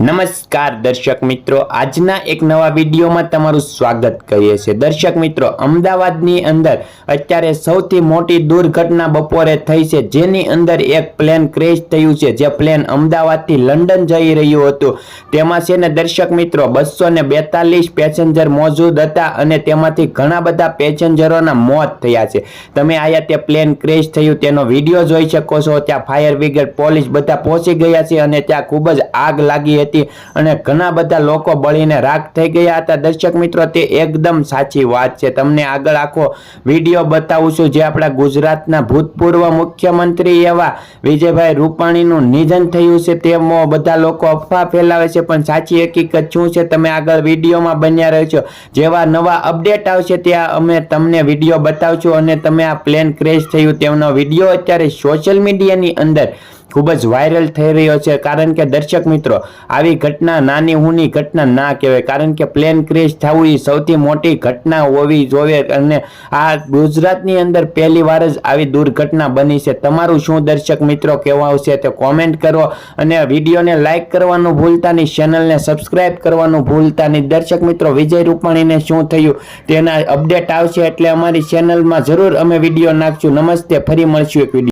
નમસ્કાર દર્શક મિત્રો, આજના એક નવા વિડીયોમાં તમારું સ્વાગત કરીએ છીએ. દર્શક મિત્રો, અમદાવાદની અંદર અત્યારે સૌથી મોટી દુર્ઘટના બપોરે થઈ છે. જેની અંદર એક પ્લેન ક્રેશ થયું છે. જે પ્લેન અમદાવાદથી લંડન જઈ રહ્યું હતું. તેમાં છે ને, દર્શક મિત્રો બસો ને બેતાલીસ પેસેન્જર મોજૂદ હતા અને તેમાંથી ઘણા બધા પેસેન્જરોના મોત થયા છે. તમે આયા તે પ્લેન ક્રેશ થયું, તેનો વીડિયો જોઈ શકો છો. ત્યાં ફાયર બ્રિગેડ પોલીસ બધા પહોંચી ગયા છે અને ત્યાં ખૂબ જ આગ લાગી હતી. અને ઘણા બધા લોકો બળીને રાખ થઈ ગયા હતા. દર્શક મિત્રો, તે એકદમ સાચી વાત છે. તમને આગળ આખો વીડિયો બતાવું છું જે આપણા ગુજરાતના ભૂતપૂર્વ મુખ્યમંત્રી એવા વિજયભાઈ રૂપાણીનું નિધન થયું છે. તે બધા લોકો અફવા ફેલાવે છે, પણ સાચી હકીકત શું છે? તમે આગળ વિડીયોમાં બન્યા રહેશો જેવા નવા અપડેટ આવશે ત્યાં અમે તમને વીડિયો બતાવશું અને તમે આ પ્લેન ક્રેશ થયું તેમનો વીડિયો અત્યારે સોશિયલ મીડિયાની અંદર ખૂબ જ વાયરલ થઈ રહ્યો છે. કારણ કે દર્શક મિત્રો, આવી ઘટના, નાની હુની ઘટના ના કહેવાય. કારણ કે પ્લેન ક્રેશ થવું એ સૌથી મોટી ઘટના હોવી જોઈએ અને આ ગુજરાતની અંદર પહેલી વાર જ આવી દુર્ઘટના બની છે. તમારું શું દર્શક મિત્રો કહેવા આવશે તે કોમેન્ટ કરો અને વિડીયોને લાઇક કરવાનું ભૂલતા નહીં ચેનલને સબસ્ક્રાઇબ કરવાનું ભૂલતા નહીં. દર્શક મિત્રો, વિજય રૂપાણીને શું થયું તેના અપડેટ આવશે એટલે અમારી ચેનલમાં જરૂર અમે વીડિયો નાખશું. નમસ્તે, ફરી મળશું એક વીડિયો